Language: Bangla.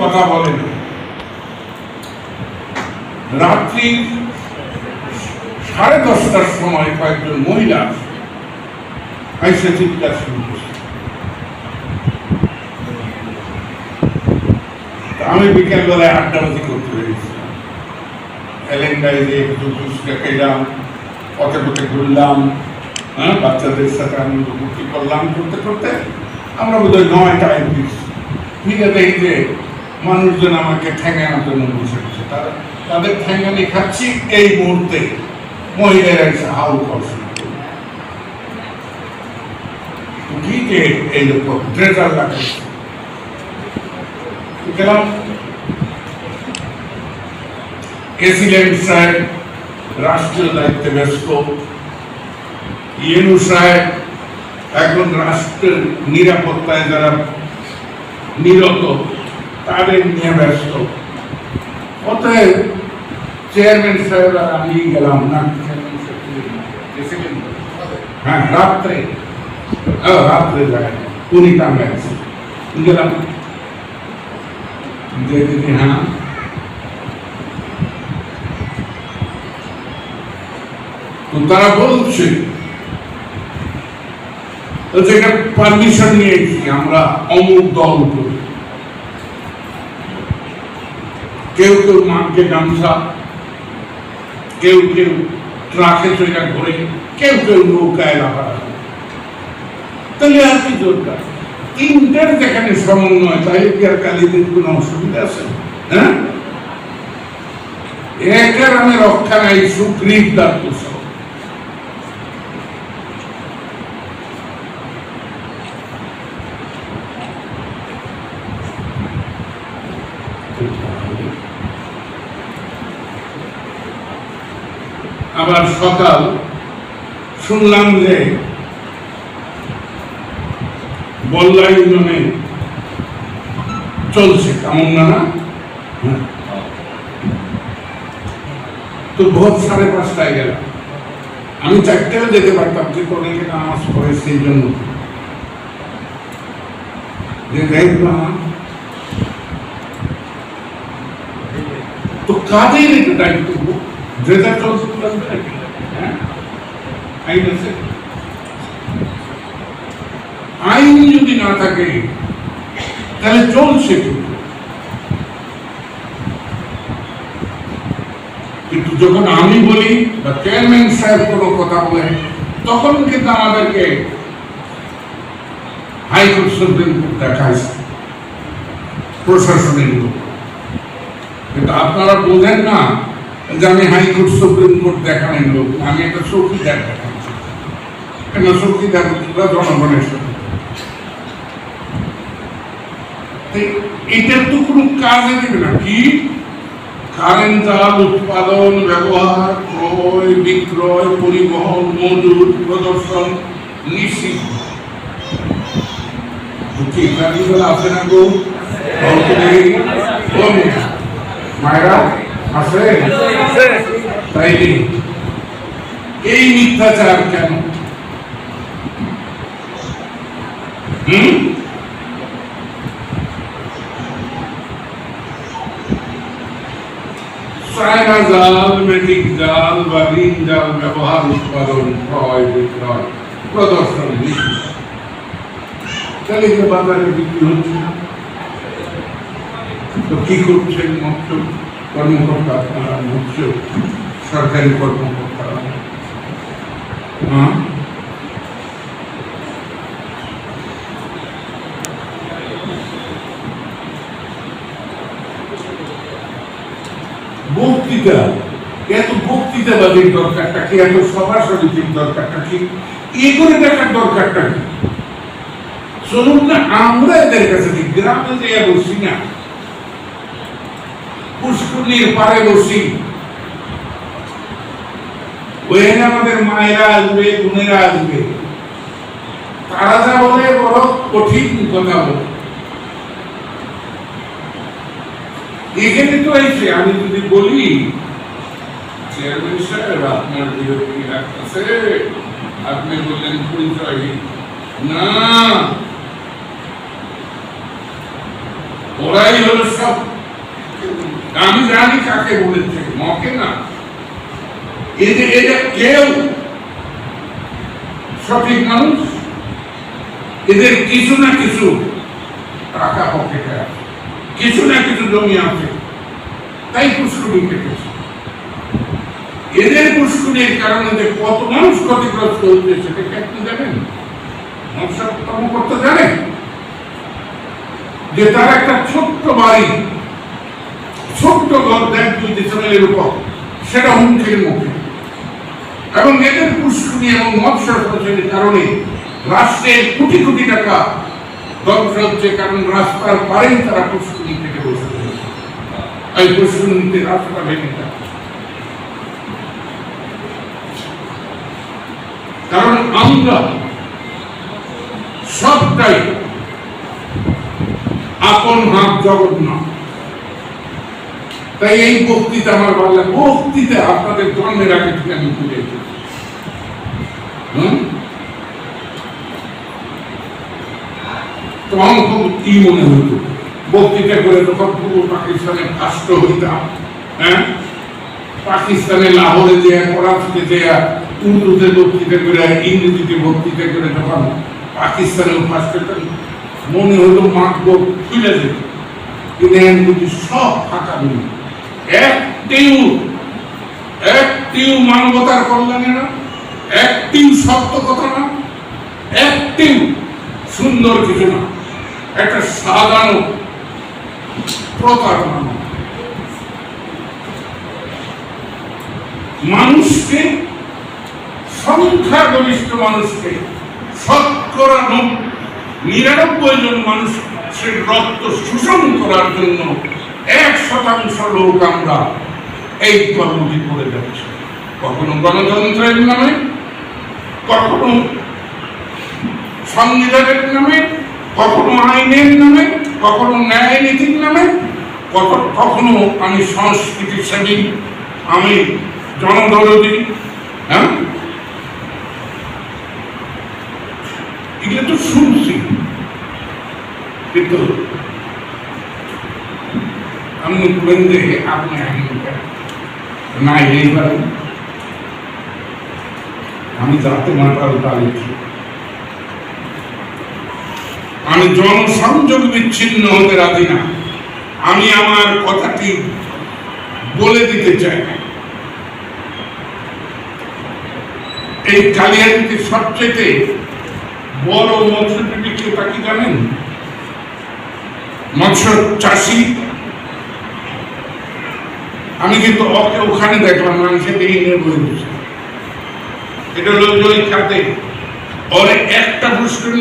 কথা বলে না রাত্রি সাড়ে দশটার সময় কয়েকজন মহিলা আইসে চিৎকার শুরু করছে। আমি বিকেল বেলায় আড্ডাবাজি করতে পেরেছিলাম এলেনটায় যে একটু ফুচকা খেলাম, পথে পথে ঘুরলাম হ্যাঁ বাচ্চাদের সাথে আনন্দ ফুর্তি করলাম, করতে করতে আমরা বোধহয় ফিরছি ফিরে দেখি যে মানুষজন আমাকে ঠেঙানোর জন্য বসে গেছে তারা তাদের ঠেঙানি খাচ্ছি এই মুহূর্তে। মহিলারা এসে হাউ করছে কি যে রাষ্ট্রীয় দায়িত্বে ব্যস্ত। ইয়েনু সাহেব এখন রাষ্ট্রের নিরাপত্তায় যারা নিরত তাদের নিয়ে ব্যস্ত। অতএব চেয়ারম্যান সাহেব, আর আমি গেলাম না। তো? হ্যাঁ রাত্রে। রাত্রে যায়। উনি টাঙ্গাই আছে গেলাম। যে দেখি হ্যাঁ। তো তারা বলছে বলছে এটা পারমিশন নিয়েছি আমরা অমুক দল করি। কেউ কেউ মাকে গামছা, কেউ কেউ ট্রাকে চড়া ঘোরে কেউ কেউ নৌকায় লাফাটা তাহলে আর কি দরকার? তিনটার যেখানে সমন্বয় তাই কি আর কালীদের কোনো অসুবিধা আছে? হ্যাঁ? একের আমি রক্ষা নাই সুগ্রীব দার আবার সকাল শুনলাম যে বল্লা ইউনিয়নে চলছে, কেমন না হ্যাঁ। তো ভোর সাড়ে পাঁচটায় গেলাম। আমি চারটেও যেতে পারতাম কিন্তু অনেকে নামাজ পড়ে সেই জন্য। যে দেখলাম তো কাদের এটা দায়িত্ব? চলবে। হ্যাঁ আইন আছে আইন যদি না থাকে, তাহলে চলছে কিন্তু যখন আমি বলি বা চেয়ারম্যান সাহেব কোনো কথা বলে, তখন কিন্তু আমাদেরকে হাইকোর্ট সুপ্রিম কোর্ট দেখাইছে, প্রশাসনিক কিন্তু আপনারা বোঝেন না যে আমি হাইকোর্ট সুপ্রিম কোর্ট দেখানোর লোক, আমি একটা চৌকিদার দেখাচ্ছি। কেন চৌকিদার জনগণের সাথে এটার তো কোনো কাজে দেবে না। কি? কারেন্ট, জাল, উৎপাদন, ব্যবহার, ক্রয়, বিক্রয়, পরিবহন মজুদ প্রদর্শন, নিশ্চিত। আছে না গো? মায়েরা? আছে তাই এই মিথ্যাচার কেন? হুম? জাল মেটিক জাল বা ঋণ জাল ব্যবহার উৎপাদন ক্রয় বিক্রয়, প্রদর্শন তাহলে বাজারে বিক্রি হচ্ছে, তো কি করছেন মৎস্য? কর্মকর্তা আপনারা মৎস্য সরকারি কর্মকর্তারা হ্যাঁ? বক্তৃতা। এত বক্তৃতাবাদীর দরকারটা কি? এত সভাসমিতির দরকারটা কি? এগুলো দেখার দরকারটা কি? চলুন না, আমরা এদের কাছে গ্রামে যে বসি না পুষ্করণীর পারে বসি ওখানে আমাদের মায়েরা আসবে, বোনেরা আসবে। তারা যা বলে বড় কঠিন কথা বলে। এখানে তো এসে আমি যদি বলি, চেয়ারম্যান সাহেব, আপনার বিরক্তি লাগতেছে। আপনি বললেন, পরিচয়। না। ওরাই হলো সব আমি জানি কাকে বলেছে, মকে না। এদের কেউ সঠিক মানুষ, এদের কিছু না কিছু টাকা পকেটে আছে, কিছু না কিছু জমি আছে, তাই পুষ্করি কেটেছে। এদের পুষ্করির কারণে যে কত মানুষ ক্ষতিগ্রস্ত হচ্ছে সেটা কি আপনি জানেন? নকশাদ কর্মকর্তা জানেন যে তার একটা ছোট্ট বাড়ি ছোট্ট ঘর দেখ দুই ডিসেম্বরের উপর। সেটা হুমকির মুখে। এবং এদের পুষ্করি এবং মৎস্য সঞ্চয়ের কারণে রাষ্ট্রের কোটি কোটি টাকা ধ্বংস হচ্ছে কারণ রাস্তার পারেই তারা পুষ্করি থেকে বসে এই পুষ্করিতে রাস্তা ভেঙে কারণ আমরা সবটাই আপন হাত জগৎ না তাই এই বক্তৃতা আমার ভালো লাগে। বক্তৃতা আপনাদের জন্মের আগে থেকে আমি? তখন খুব কি মনে হতো? বক্তৃতা করে যখন পূর্ব পাকিস্তানে রাষ্ট্র হইতাম হ্যাঁ? পাকিস্তানে, লাহোরে যে করাচিতে যে উর্দুতে বক্তৃতা করে, ইংরেজিতে বক্তৃতা করে যখন পাকিস্তানে মনে হলো মাঠ খুলে যেত। কিন্তু সব ফাঁকা মিল একটিও একটিও মানবতার কল্যাণে না, একটিও সত্য কথা না, একটিও সুন্দর কিছু না। একটা সাধারণ প্রতারণা। মানুষকে, সংখ্যাগরিষ্ঠ মানুষকে, শতকরা নব- নিরানব্বই জন মানুষের রক্ত শোষণ করার জন্য এক শতাংশ লোক আমরা এই কর্মটি করে যাচ্ছি। কখনো গণতন্ত্রের নামে, কখনো সংবিধানের নামে, কখনো আইনের নামে, কখনো ন্যায় নীতির নামে কখনো আমি সংস্কৃতি সেবী, আমি জনদরদি হ্যাঁ? এগুলো তো শুনছি। কিন্তু আমি বলতে আপনি না এইবার আমি যাতে মাতাল তালিছি আমি জনসংযোগ বিচ্ছিন্ন হতে রাজি না। আমি আমার কথাটি বলে দিতে চাই এই কালিয়াটিতে সবচেয়ে বড় মৎস্যজীবী কেউ তা কি জানেন? মৎস্য চাষি আমি কিন্তু ওকে ওখানে দেখলাম মানুষের সেটা নিয়ে বই এটা হলো ওই খাতে ওর একটা পুষ্কর